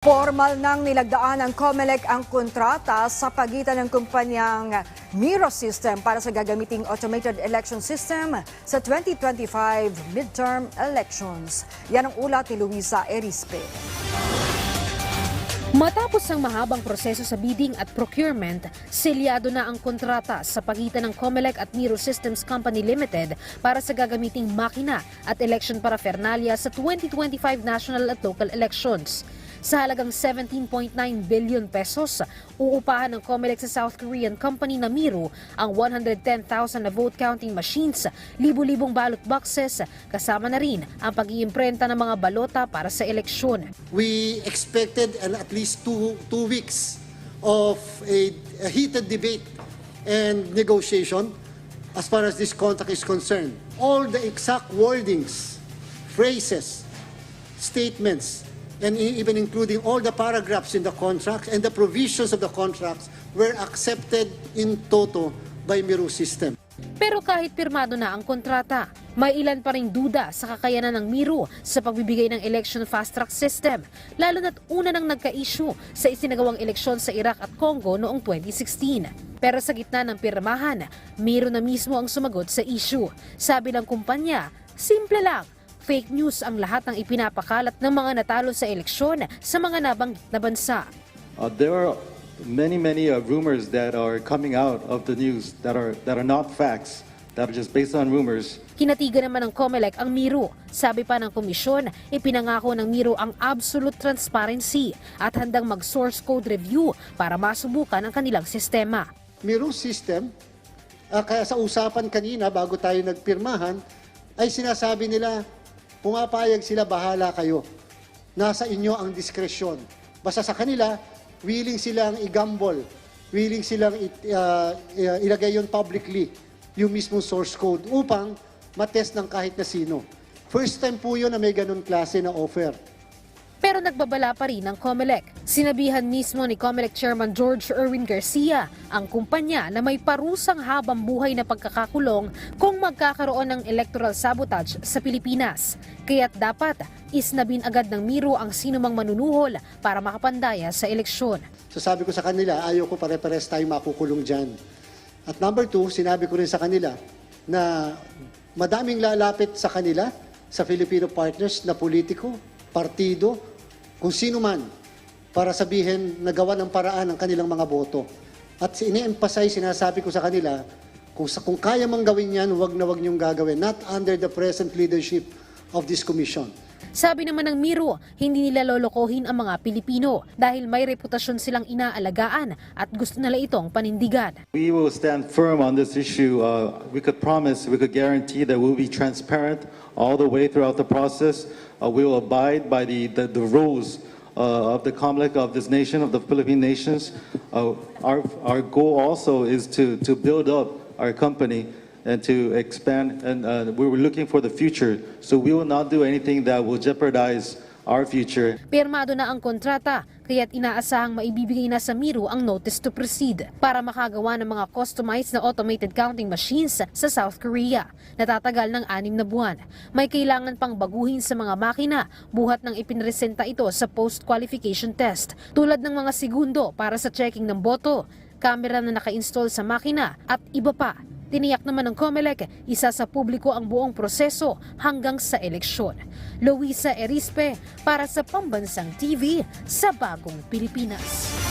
Formal nang nilagdaan ng COMELEC ang kontrata sa pagitan ng kumpanyang Miro System para sa gagamiting automated election system sa 2025 midterm elections. Yan ang ulat ni Luisa Erispe. Matapos ang mahabang proseso sa bidding at procurement, selyado na ang kontrata sa pagitan ng COMELEC at Miro Systems Company Limited para sa gagamiting makina at election paraphernalia sa 2025 national at local elections. Sa halagang 17.9 billion pesos, uupahan ng COMELEC sa South Korean company na Miro ang 110,000 na vote counting machines, libu-libong ballot boxes, kasama na rin ang pag-iimprenta ng mga balota para sa eleksyon. we expected an at least two, two weeks of a, a heated debate and negotiation as far as this contract is concerned. All the exact wordings, phrases, statements, and even including all the paragraphs in the contract and the provisions of the contracts were accepted in toto by Miru System. Pero kahit pirmado na ang kontrata, may ilan pa ring duda sa kakayanan ng Miro sa pagbibigay ng election fast track system, lalo na't una nang nagka-issue sa isinagawang eleksyon sa Iraq at Congo noong 2016. Pero sa gitna ng pirmahan, Miro na mismo ang sumagot sa issue. Sabi ng kumpanya, simple lang, fake news ang lahat ng ipinapakalat ng mga natalo sa eleksyon sa mga nabanggit na bansa. Uh, there are many, many uh, rumors that are coming out of the news that are that are not facts, that are just based on rumors. Kinatigan naman ng COMELEC ang Miro. Sabi pa ng komisyon, ipinangako ng Miro ang absolute transparency at handang mag-source code review para masubukan ang kanilang sistema. Miru system, ah, kaya sa usapan kanina bago tayo nagpirmahan, ay sinasabi nila, pumapayag sila, bahala kayo. Nasa inyo ang diskresyon. Basta sa kanila, willing silang i-gamble, willing silang i- ah, i- ilagay yon publicly, yung mismong source code, upang matest ng kahit na sino. First time po yun na may ganun klase na offer. Pero nagbabala pa rin ng COMELEC. Sinabihan mismo ni COMELEC Chairman George Erwin Garcia ang kumpanya na may parusang habang buhay na pagkakakulong kung magkakaroon ng electoral sabotage sa Pilipinas. Kaya't dapat isnabin agad ng Miro ang sinumang manunuhol para makapandaya sa eleksyon. So sabi ko sa kanila, ayaw ko pare-pares tayo makukulong dyan. At number two, sinabi ko rin sa kanila na madaming lalapit sa kanila, sa Filipino partners na politiko, partido, kung sino man, para sabihin na gawa ng paraan ang kanilang mga boto. At ini-emphasize, sinasabi ko sa kanila, kung, sa, kung kaya mang gawin yan, wag na wag niyong gagawin. Not under the present leadership of this commission. Sabi naman ng Miro, hindi nila lolokohin ang mga Pilipino dahil may reputasyon silang inaalagaan at gusto nila itong panindigan. We will stand firm on this issue. Uh, we could promise, we could guarantee that we'll be transparent all the way throughout the process. Uh, we will abide by the, the, the rules uh, of the COMELEC of this nation, of the Philippine nations. Uh, our, our goal also is to, to build up our company and to expand, and uh, we were looking for the future. So we will not do anything that will jeopardize our future. Pirmado na ang kontrata, kaya't inaasahang maibibigay na sa Miro ang notice to proceed para makagawa ng mga customized na automated counting machines sa South Korea. Natatagal ng anim na buwan. May kailangan pang baguhin sa mga makina buhat ng ipinresenta ito sa post-qualification test tulad ng mga segundo para sa checking ng boto, kamera na naka-install sa makina at iba pa. Tiniyak naman ng COMELEC, isa sa publiko ang buong proseso hanggang sa eleksyon. Luisa Erispe para sa Pambansang TV sa Bagong Pilipinas.